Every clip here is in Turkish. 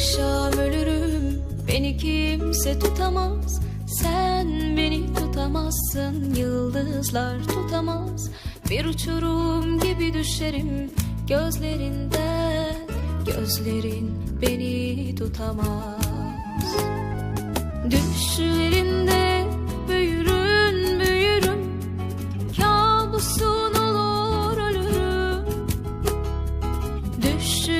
akşam ölürüm. Beni kimse tutamaz. Sen beni tutamazsın. Yıldızlar tutamaz. Bir uçurum gibi düşerim. Gözlerinden Gözlerin beni tutamaz. Düşlerinde büyürün büyürüm. Kabusun olur ölürüm. Düşlerinde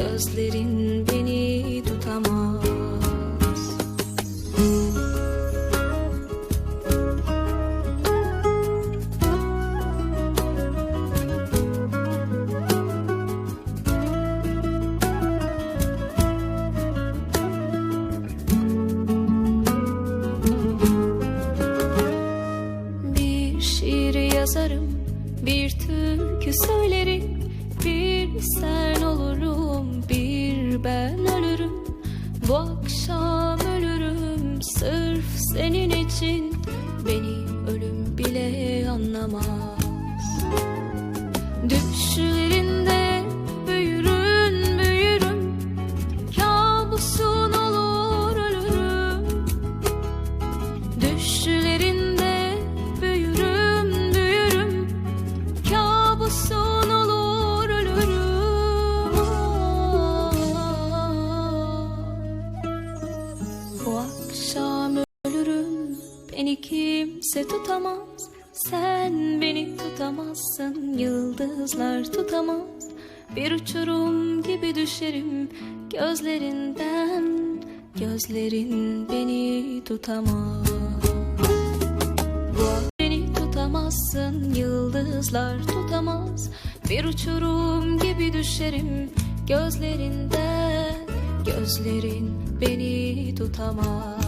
Gözlerin beni tutamaz. Bir şiir yazarım, bir türkü söylerim Bir sen olurum, bir ben ölürüm. Bu akşam ölürüm sırf senin için. Beni ölüm bile anlamaz kimse tutamaz. Sen beni tutamazsın Yıldızlar tutamaz. Bir uçurum gibi düşerim Gözlerinden. Gözlerin beni tutamaz. Beni tutamazsın yıldızlar tutamaz. Bir uçurum gibi düşerim gözlerinden. Gözlerin beni tutamaz